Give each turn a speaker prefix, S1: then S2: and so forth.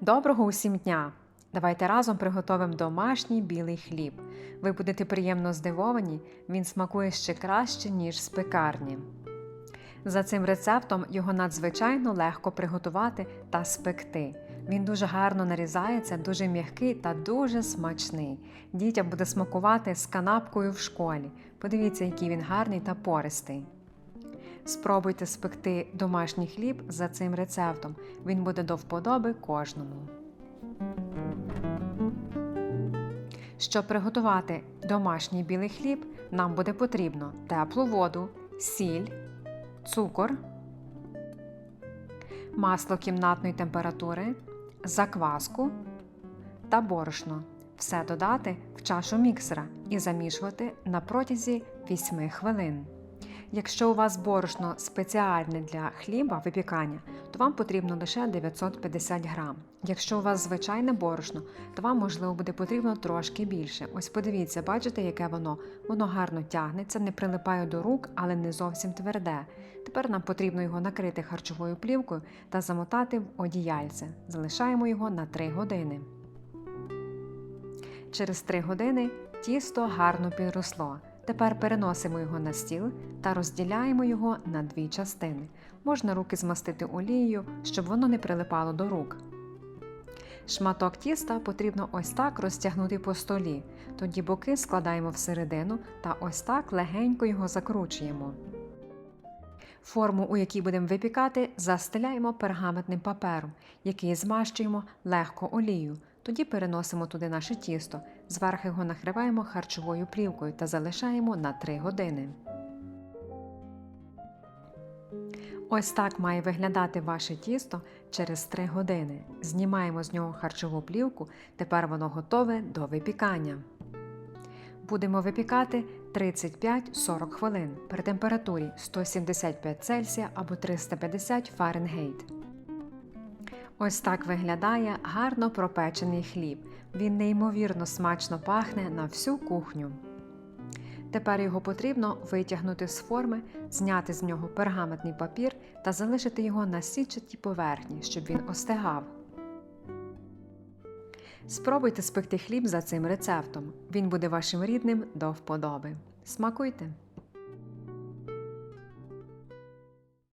S1: Доброго усім дня! Давайте разом приготуємо домашній білий хліб. Ви будете приємно здивовані, він смакує ще краще, ніж з пекарні. За цим рецептом його надзвичайно легко приготувати та спекти. Він дуже гарно нарізається, дуже м'який та дуже смачний. Дітям буде смакувати з канапкою в школі. Подивіться, який він гарний та пористий. Спробуйте спекти домашній хліб за цим рецептом. Він буде до вподоби кожному. Щоб приготувати домашній білий хліб, нам буде потрібно теплу воду, сіль, цукор, масло кімнатної температури, закваску та борошно. Все додати в чашу міксера і замішувати на протязі 8 хвилин. Якщо у вас борошно спеціальне для хліба випікання, то вам потрібно лише 950 грам. Якщо у вас звичайне борошно, то вам можливо буде потрібно трошки більше. Ось подивіться, бачите, яке воно? Воно гарно тягнеться, не прилипає до рук, але не зовсім тверде. Тепер нам потрібно його накрити харчовою плівкою та замотати в одіяльце. Залишаємо його на 3 години. Через 3 години тісто гарно підросло. Тепер переносимо його на стіл та розділяємо його на дві частини. Можна руки змастити олією, щоб воно не прилипало до рук. Шматок тіста потрібно ось так розтягнути по столі. Тоді боки складаємо всередину та ось так легенько його закручуємо. Форму, у якій будемо випікати, застеляємо пергаментним папером, який змащуємо легко олією. Тоді переносимо туди наше тісто, зверху його накриваємо харчовою плівкою та залишаємо на 3 години. Ось так має виглядати ваше тісто через 3 години. Знімаємо з нього харчову плівку, тепер воно готове до випікання. Будемо випікати 35-40 хвилин при температурі 175 Цельсія або 350 Фаренгейт. Ось так виглядає гарно пропечений хліб. Він неймовірно смачно пахне на всю кухню. Тепер його потрібно витягнути з форми, зняти з нього пергаментний папір та залишити його на сітчатій поверхні, щоб він остигав. Спробуйте спекти хліб за цим рецептом. Він буде вашим рідним до вподоби. Смакуйте!